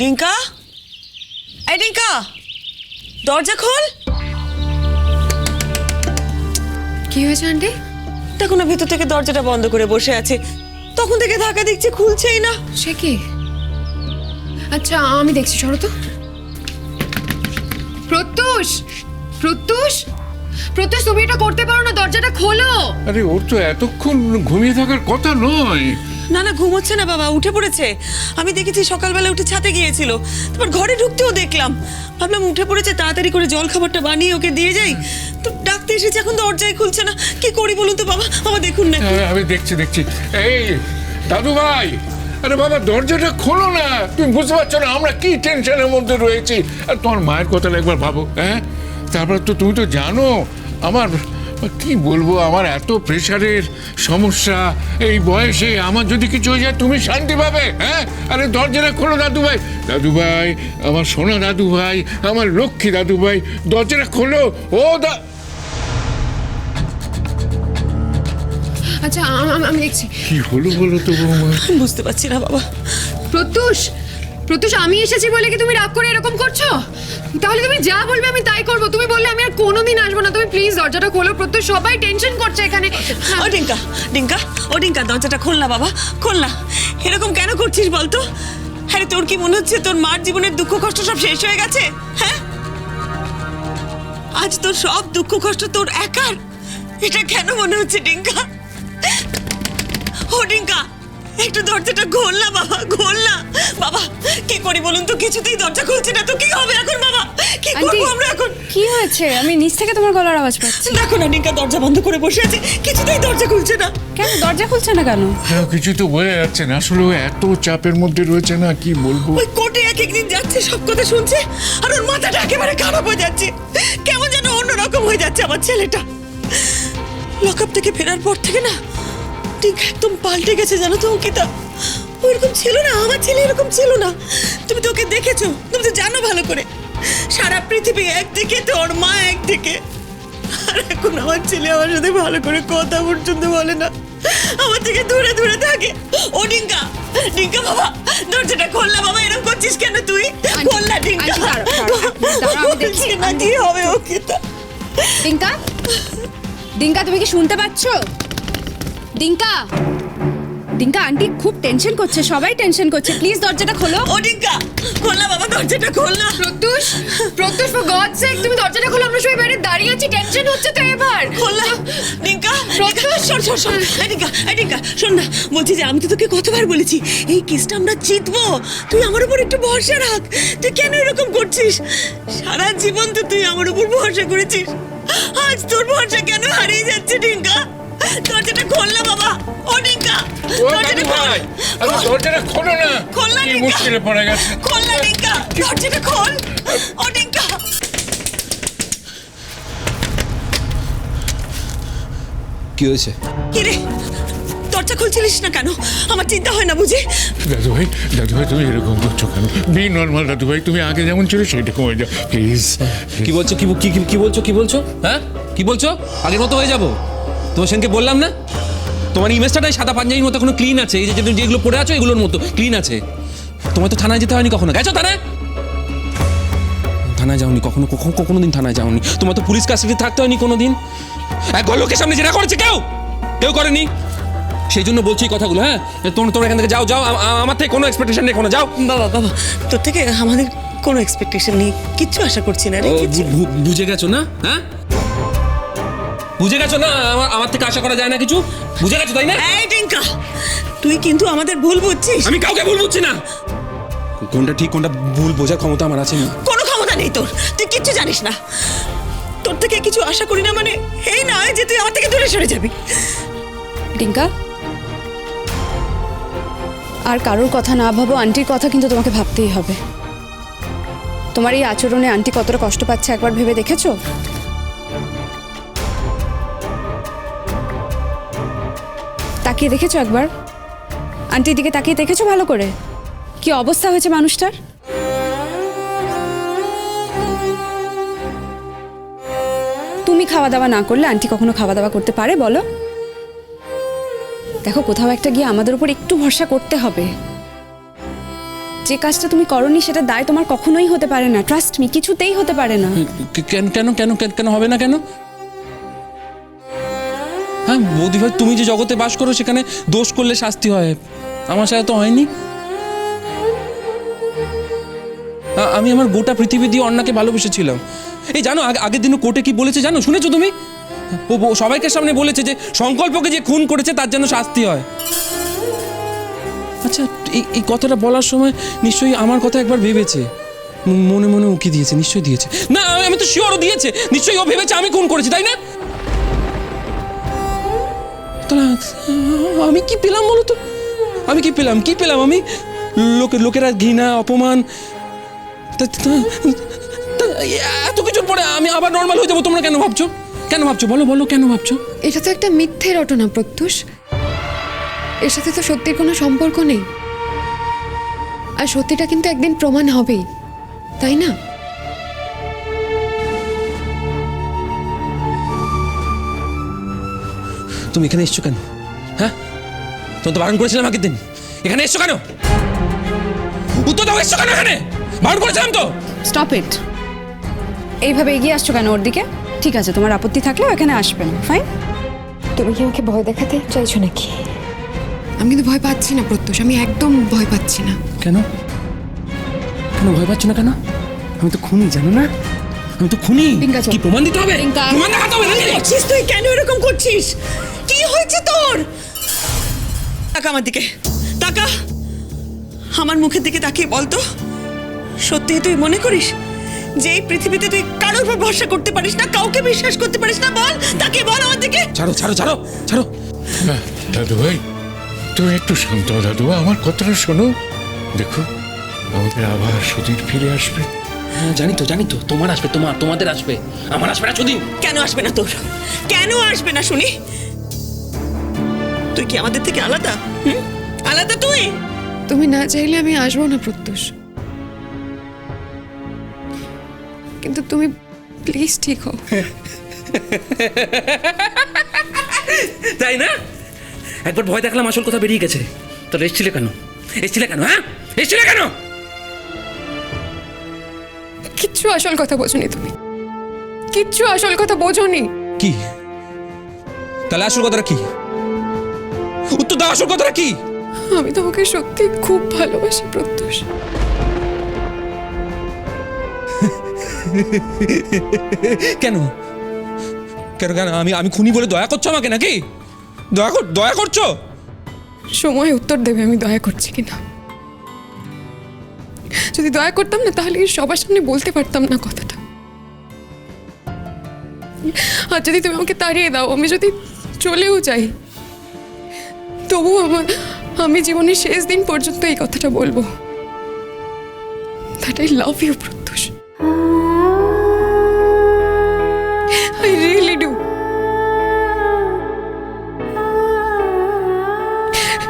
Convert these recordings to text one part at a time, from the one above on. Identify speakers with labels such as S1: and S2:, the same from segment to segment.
S1: ডিঙ্কা এই ডিঙ্কা দরজা খোল।
S2: কি হয়েছে আন্টি?
S1: দেখো না ভিতর থেকে দরজাটা বন্ধ করে বসে আছে। তখন থেকে ধাক্কা দিচ্ছি খুলছেই না।
S2: সে কি? আচ্ছা আমি দেখছি সরো তো। প্রত্যুষ! প্রত্যুষ! প্রত্যুষ তুমি এটা করতে পারো না দরজাটা খোলো।
S3: আরে ওর তো এতক্ষণ ঘুমিয়ে থাকার কথা নয়।
S1: না না ঘুমোচ্ছে না বাবা উঠে পড়েছে। আমি দেখেছি সকালবেলা উঠে ছাতে গিয়েছিল। তারপর ঘরে ঢুকতেও দেখলাম। ভাবলাম উঠে পড়েছে তাড়াতাড়ি করে জল খাবারটা বানিয়ে ওকে দিয়ে যাই। তো ডাকতে এসেছে এখন দরজায় খুলছে না। কি করি বলুন তো বাবা? আমার দেখুন না
S3: হ্যাঁ, আমি দেখছি দেখছি। এই দাদু ভাই আরে বাবা দরজাটা খোলো না। তুমি বুঝতে পারছ না আমরা কি টেনশনের মধ্যে রয়েছি। আর তোমার মায়ের কথাটা একবার ভাবো হ্যাঁ? তারপর তো তুমি তো জানো আমার কি বলব আমার এত প্রেশারের সমস্যা। এই বয়সে আমার যদি কিছু হয়ে যায় তুমি শান্তি পাবে হ্যাঁ? আরে দরজাটা খোলো দাদু ভাই দাদু ভাই আমার সোনা দাদু ভাই আমার লক্ষ্মী দাদু ভাই দরজাটা খোলো। ও দা
S2: আচ্ছা আম- দেখছি।
S3: কি হলো বলো তো বৌমা?
S1: বুঝতে পারছি না বাবা।
S2: প্রত্যুষ প্রত্যুষ আমি এসেছি বলে কি তুমি রাগ করে এরকম করছ? তাহলে তুমি যা বলবে আমি তাই করব। তুমি বললে আমি আর কোনোদিন আসব না। তুমি প্লিজ দরজাটা খোলো। প্রত্যেক সবাই টেনশন করছে এখানে।
S1: ও ডিঙ্কা ডিঙ্কা, ও ডিঙ্কা, দরজাটা খোল না বাবা, খোল না। এরকম কেন করছিস বলতো? আরে তোর কি মনে হচ্ছে তোর মার জীবনের দুঃখ কষ্ট সব শেষ হয়ে গেছে? হ্যাঁ? আজ তোর সব দুঃখ কষ্ট তোর একার। এটা কেন মনে হচ্ছে ডিঙ্কা? ও ডিঙ্কা একটু দরজাটা খোল না বাবা খোল না। বাবা কি করি বলুন তো? কিছুতেই দরজা খুলছে না তো কি হবে এখন বাবা? কি করব আমরা এখন?
S4: কি হয়েছে? আমি নিচ থেকে তোমার গলার আওয়াজ পাচ্ছি।
S1: দেখো না ডিঙ্কা দরজা বন্ধ করে বসে আছে। কিছুতেই দরজা খুলছে না।
S4: কেন? দরজা খুলছে না কেন?
S3: হ্যাঁ কিছু তো বোঝা যাচ্ছে না। আসলে এত চাপের মধ্যে রয়েছে না কি বলব?
S1: ওই কোর্টে এক একদিন যাচ্ছে সব কথা শুনছে আর ওর মাথাটা একেবারে খারাপ হয়ে যাচ্ছে। কেমন যেন অন্যরকম হয়ে যাচ্ছে আমার ছেলেটা। লকআপ থেকে ফেরার পর থেকে না ঠিক একদম পাল্টে গেছে জানো তো অঙ্কিতা। ও এরকম ছিল না আমার ছেলে এরকম ছিল না। তুমি তো ওকে দেখেছ তুমি তো জানো ভালো করে। সারা পৃথিবী একদিকে তোর মা একদিকে। আর এখন আমার ছেলে আমার সাথে ভালো করে কথা পর্যন্ত বলে না। আমার থেকে দূরে দূরে থাকে। ও ডিঙ্কা ডিঙ্কা বাবা দরজাটা খোল না বাবা এরকম করছিস কেন তুই?
S2: আন্টি,
S1: খোল না ডিঙ্কা বলছি না কি হবে ওকে তা
S4: ডিঙ্কা ডিঙ্কা তুমি কি শুনতে পাচ্ছ? ডিঙ্কা! ডিঙ্কা আন্টি খুব টেনশন করছে সবাই টেনশন করছে। প্লিজ দরজাটা খোলো।
S1: ও ডিঙ্কা! খোল না বাবা দরজাটা খোল না।
S2: প্রত্যুষ প্রত্যুষ ফর গড সেক তুমি দরজাটা খোলো আমরা সবাই বাইরে দাঁড়িয়ে আছি টেনশন হচ্ছে তো এবার।
S1: খোল না। ডিঙ্কা ডিঙ্কা, শোন শোন শোন। এই ডিঙ্কা এই ডিঙ্কা শোন না বলছি যে আমি তো তোকে কতবার বলেছি এই কেসটা আমরা জিতবো। তুই আমার উপর একটু ভরসা রাখ। তুই কেন এরকম করছিস? সারা জীবন তো তুই আমার উপর ভরসা করেছিস। আজ তোর ভরসা কেন হারিয়ে যাচ্ছে ডিঙ্কা? দরজাটা খোল না বাবা। ও ডিঙ্কা দরজাটা খোল।
S3: আরে দরজাটা খোলো না।
S1: খোল না
S3: কি মুশকিলে পড়ে গেছে।
S1: খোল না ডিঙ্কা দরজাটা খোল। ও ডিঙ্কা।
S5: কি হয়েছে?
S1: কিরে দরজা খুলছিলিস না কেন? আমার চিন্তা হয় না বুঝি?
S3: দাদু ভাই দাদু ভাই তুমি এরকম করছ কেন? বি নর্মাল দাদু ভাই তুমি আগে যেমন ছিল সেটা কমে যাও প্লিজ
S5: কি বলছো? কি কি কি- কি বলছো? কি বলছো? হ্যাঁ? কি বলছো? আগের মতো হয়ে যাব? তোমার বললাম না? তোমার ইমেজটাই সাদা পাঞ্জাবির মতো এখনও ক্লিন আছে এই যে যেগুলো পড়ে আছো এগুলোর মতো ক্লিন আছে। তোমার তো থানায় যেতে হয়নি কখনো? গেছো থানায়? থানায় যাওনি কখনো? কখনো কখনো দিন থানায় যাওনি? তোমার তো পুলিশ কাস্টাডি থাকতে হয়নি কোনো দিন? এক লোকের সামনে যেটা করেছে কেউ? কেউ করেনি? সেই জন্য বলছি কথাগুলো হ্যাঁ? তোমরা তোমরা এখান থেকে যাও যাও আমার থেকে কোনো এক্সপেকটেশন নেই কোনো যাও।
S1: বাবা বাবা তোর থেকে আমাদের কোনো এক্সপেকটেশন নেই। কিচ্ছু আশা করছি না
S5: বুঝে গেছো না? হ্যাঁ? বুঝে গেছো না? আমার আমার থেকে আশা করা যায় না কিছু? বুঝে গেছো তাই না?
S1: এই টিঙ্কা তুই কিন্তু আমাদের ভুল বুঝছিস।
S5: আমি কাউকে ভুল বুঝছি না। কোনটা ঠিক কোনটা ভুল বোঝার ক্ষমতা আমার আছে না?
S1: কোনো ক্ষমতা নেই তোর। তুই কিচ্ছু জানিস না। তোর থেকে কিছু আশা করি না মানে এই নয় যে তুই আমার থেকে দূরে সরে যাবি।
S4: ডিঙ্কা আর কারোর কথা না ভাবো আন্টির কথা কিন্তু তোমাকে ভাবতেই হবে। তোমার এই আচরণে আন্টি কতটা কষ্ট পাচ্ছে একবার ভেবে দেখেছ? তাকিয়ে দেখেছ একবার? আন্টির দিকে তাকিয়ে দেখেছ ভালো করে? কি অবস্থা হয়েছে মানুষটার? তুমি খাওয়া দাওয়া না করলে আন্টি কখনো খাওয়া দাওয়া করতে পারে বলো? দেখো, কোথাও একটা গিয়ে আমাদের উপর একটু ভরসা করতে হবে। যে কাজটা তুমি করনি সেটা দায় তোমার কখনোই হতে পারে না। ট্রাস্ট মি কিছুতেই হতে পারে না।
S5: কেন কেন কেন কেন হবে না কেন? হ্যাঁ বৌদি ভাই, তুমি যে জগতে বাস করো, সেখানে দোষ করলে শাস্তি হয়। আমার সাথে তো হয়নি। আমি আমার গোটা পৃথিবী দিয়ে অন্যকে ভালোবেসেছিলাম। এই জানো আগের দিনও কোর্টে কি বলেছে জানো? শুনেছো তুমি? ও সবাইকে সামনে বলেছে যে, সংকল্পকে যে খুন করেছে, তার যেন শাস্তি হয়। আচ্ছা এই এই কথাটা বলার সময় নিশ্চয়ই আমার কথা একবার ভেবেছে। মনে মনে উকি দিয়েছে, নিশ্চয়ই দিয়েছে। না, আমি তো শিওরও দিয়েছে। নিশ্চয়ই ও ভেবেছে আমি খুন করেছি, তাই না? তাহলে আমি কি পেলাম বলো তো? আমি কি পেলাম? কি পেলাম আমি? লোকে লোকেরা ঘৃণা, অপমান। এত কিছুর পরে আমি আবার নর্মাল হয়ে যাব, তোমরা কেন ভাবছ? কেন ভাবছ? বলো বলো, কেন ভাবছ?
S2: এটা তো একটা মিথ্যে রটনা, প্রত্যুষ। এর সাথে তো সত্যির কোনো সম্পর্ক নেই। আর সত্যিটা কিন্তু একদিন প্রমাণ হবেই। তাই না?
S5: তুমি এখানে এসছো কেন? হ্যাঁ? তোমার তো বারণ করেছিলাম আগের দিন। এখানে এসছো কেন? উত্তর দাও এসছো কেন এখানে? বারণ করেছিলাম তো।
S4: স্টপ ইট এইভাবে এগিয়ে আসছো কেন ওর দিকে? ঠিক আছে তোমার আপত্তি থাকলেও এখানে আসবে না। ফাইন
S2: তুমি কি আমাকে ভয় দেখাতে চাইছো নাকি? আমি কিন্তু ভয় পাচ্ছি না প্রত্যুষ। আমি একদম ভয় পাচ্ছি না।
S5: কেন? কেন ভয় পাচ্ছ না কেন? আমি তো খুনি জানো না? আমি তো খুনি। কি প্রমাণ দিতে হবে? প্রমাণ দেখাতে হবে নাকি?
S1: তুই? কেন এরকম করছিস? কি হয়েছে তোর? টাকা আমার দিকে। টাকা আমার মুখের দিকে তাকিয়ে বলতো সত্যি তুই মনে করিস যে এই পৃথিবীতে তুই কারোর উপর ভরসা করতে পারিস না কাউকে বিশ্বাস করতে পারিস না? বল তাকে বল আমার দিকে।
S5: ছাড়ো ছাড়ো ছাড়ো ছাড়ো।
S3: হ্যাঁ, দাদু ভাই তুমি একটু শান্ত হও দাদু আমার কথাটা শোনো। দেখো আমাদের আবার সুদিন ফিরে আসবে।
S5: হ্যাঁ জানি তো জানি তো। তোমার আসবে তোমার তোমাদের আসবে। আমার আসবে না সুদিন
S1: কেন আসবে না তোর? কেন আসবে না শুনি? তুই কি আমাদের থেকে আলাদা? হুম? আলাদা তুই?
S2: তুমি না চাইলে আমি আসব না প্রত্যুষ। কিন্তু তুমি প্লিজ ঠিক হও।
S5: তাই না? একবার ভয় দেখলাম আসল কথা বেরিয়ে গেছে। তো এসছিলে কেন? এসছিলে কেন হ্যাঁ? এসছিলে কেন?
S2: কিচ্ছু আসল কথা বোঝনি তুমি। কিচ্ছু আসল কথা বোঝনি।
S5: কি? তাহলে আসল কথাটা কি? উত্তর দাও আসল কথাটা কি?
S2: আমি তোমাকে সত্যি খুব ভালোবাসি প্রত্যুষ।
S5: কেন? কেন কেন আমি আমি খুনি বলে দয়া করছ আমাকে নাকি? দয়া কর দয়া করছ?
S2: সময় উত্তর দেবে আমি দয়া করছি কিনা? যদি দয়া করতাম না তাহলে সবার সামনে বলতে পারতাম না কথাটা। আর যদি তুমি আমাকে তাড়িয়ে দাও আমি যদি চলেও যাই তবুও আমার আমি জীবনের শেষ দিন পর্যন্ত এই কথাটা বলব। That I love you Pratyush. I really do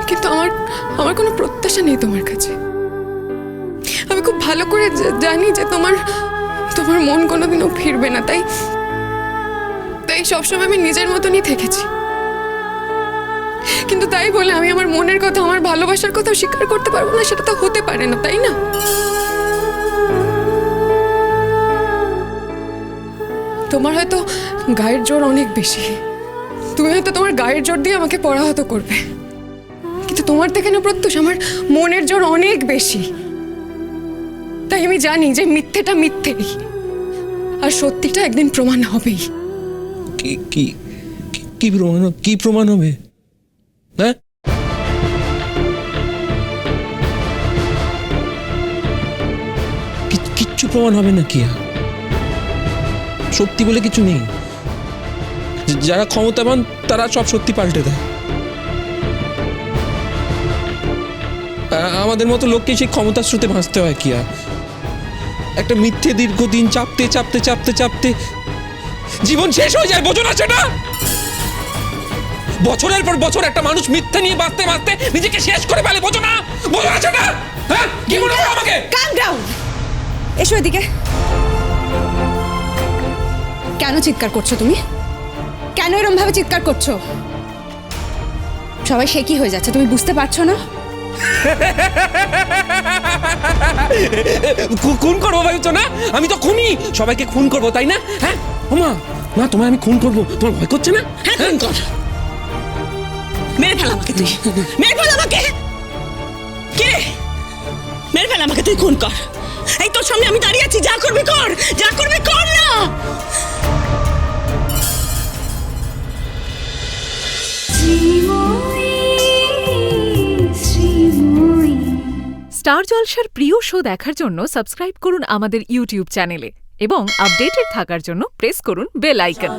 S2: কিন্তু আমার আমার কোনো প্রত্যাশা নেই তোমার কাছে। আমি খুব ভালো করে জানি যে তোমার তোমার মন কোনোদিনও ফিরবে না, তাই তাই সবসময় আমি নিজের মতনই থেকেছি। কিন্তু তাই বলে আমি আমার মনের কথা, আমার ভালোবাসার কথা স্বীকার করতে পারব না, সেটা তো হতে পারে না, তাই না? তোমার হয়তো গায়ের জোর অনেক বেশি। তুমি হয়তো তোমার গায়ের জোর দিয়ে আমাকে পড়াহত করবে। কিন্তু তোমার থেকে না প্রত্যুষ আমার মনের জোর অনেক বেশি। তাই আমি জানি যে মিথ্যেটা মিথ্যেই। আর সত্যিটা একদিন প্রমাণ হবেই।
S5: কি কি, কি- প্রমাণ? কি প্রমাণ হবে? কি- কিচ্ছু প্রমাণ হবে না কি সত্যি বলে কিছু নেই। যারা ক্ষমতাবান, তারা সব সত্যি পাল্টে দেয়। আমাদের মতো লোককে সেই ক্ষমতার স্রোতে ভাসতে হয় কি আর? একটা মিথ্যে দীর্ঘদিন চাপতে চাপতে চাপতে চাপতে জীবন শেষ হয়ে যায়, বোঝো না সেটা? বছরের পর বছর একটা মানুষ মিথ্যে নিয়ে বাঁচতে বাঁচতে নিজেকে শেষ করে ফেলে বোঝো না? বোঝো না সেটা হ্যাঁ? কি মনে হয় আমাকে?
S4: কাম ডাউন এসো এদিকে। কেন চিৎকার করছ তুমি? কেন এরম ভাবে চিৎকার করছ? সবাই সে কি হয়ে যাচ্ছে তুমি বুঝতে পারছ না?
S5: খুন করব ভাবছ না? আমি তো খুনি! সবাইকে খুন করব তাই না? হ্যাঁ? ওমা না তোমায় আমি খুন করব। তোমার ভয় করছে না?
S1: হ্যাঁ খুন কর মেরে ফেল আমাকে তুই। মেরে ফেল আমাকে! কে? মেরে ফেল আমাকে তুই খুন কর। এই তোর সামনে আমি দাঁড়িয়ে আছি যা করবি কর! যা করবি কর না!
S6: স্টার জলসার প্রিয় শো দেখার জন্য সাবস্ক্রাইব করুন আমাদের ইউটিউব চ্যানেলে এবং আপডেটেড থাকার জন্য প্রেস করুন বেল আইকন।